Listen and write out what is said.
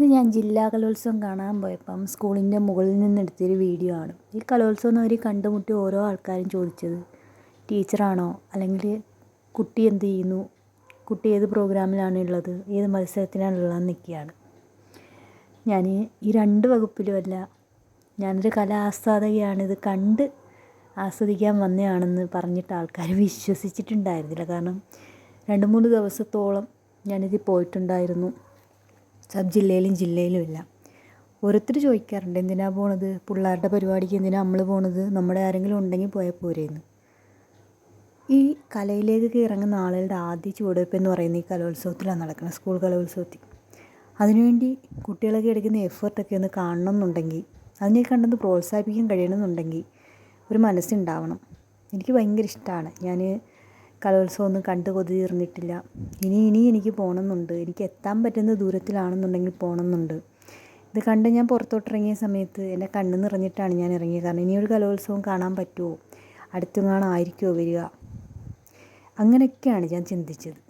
ഇത് ഞാൻ ജില്ലാ കലോത്സവം കാണാൻ പോയപ്പം സ്കൂളിന്റെ മുകളിൽ നിന്ന് എടുത്തൊരു വീഡിയോ ആണ്. ഈ കലോത്സവം അവർ കണ്ടുമുട്ടി ഓരോ ആൾക്കാരും ചോദിച്ചത് ടീച്ചറാണോ? അല്ലെങ്കിൽ കുട്ടി എന്ത് ചെയ്യുന്നു? കുട്ടി ഏത് പ്രോഗ്രാമിലാണ് ഉള്ളത്? ഏത് മത്സരത്തിനാണ് ഉള്ളതെന്നൊക്കെയാണ് ഞാൻ ഈ രണ്ട് വകുപ്പിലുമല്ല ഞാനൊരു കലാ ആസ്വാദകയാണ് ഇത് കണ്ട് ആസ്വദിക്കാൻ വന്നതാണെന്ന് പറഞ്ഞിട്ട് ആൾക്കാർ വിശ്വസിച്ചിട്ടുണ്ടായിരുന്നില്ല. കാരണം രണ്ട് മൂന്ന് ദിവസത്തോളം ഞാനിതിൽ പോയിട്ടുണ്ടായിരുന്നു. സബ് ജില്ലയിലും ജില്ലയിലും ഇല്ല ഓരോരുത്തർ ചോദിക്കാറുണ്ട് എന്തിനാണ് പോണത്? പിള്ളേരുടെ പരിപാടിക്ക് എന്തിനാണ് നമ്മൾ പോണത്? നമ്മുടെ ആരെങ്കിലും ഉണ്ടെങ്കിൽ പോയാൽ പോരെയെന്ന് ഈ കലയിലേക്ക് ഇറങ്ങുന്ന ആളുകളുടെ ആദ്യ ചുവടുവയ്പ്പ് എന്ന് പറയുന്നത് ഈ കലോത്സവത്തിലാണ് നടക്കുന്നത് സ്കൂൾ കലോത്സവത്തിൽ. അതിനുവേണ്ടി കുട്ടികളൊക്കെ എടുക്കുന്ന എഫേർട്ടൊക്കെ ഒന്ന് കാണണം എന്നുണ്ടെങ്കിൽ അതിനെ കണ്ടൊന്ന് പ്രോത്സാഹിപ്പിക്കാൻ കഴിയണമെന്നുണ്ടെങ്കിൽ ഒരു മനസ്സുണ്ടാവണം. എനിക്ക് ഭയങ്കര ഇഷ്ടമാണ് ഞാൻ കലോത്സവം ഒന്നും കണ്ട് കൊതി തീർന്നിട്ടില്ല ഇനി ഇനി എനിക്ക് പോകണമെന്നുണ്ട് എനിക്ക് എത്താൻ പറ്റുന്ന ദൂരത്തിലാണെന്നുണ്ടെങ്കിൽ പോകണമെന്നുണ്ട് ഇത് കണ്ട് ഞാൻ പുറത്തോട്ടിറങ്ങിയ സമയത്ത് എന്റെ കണ്ണ് നിറഞ്ഞിട്ടാണ് ഞാൻ ഇറങ്ങിയത്. കാരണം ഇനിയൊരു കലോത്സവം കാണാൻ പറ്റുമോ? അടുത്തെങ്ങാണായിരിക്കുമോ വരിക? അങ്ങനെയൊക്കെയാണ് ഞാൻ ചിന്തിച്ചത്.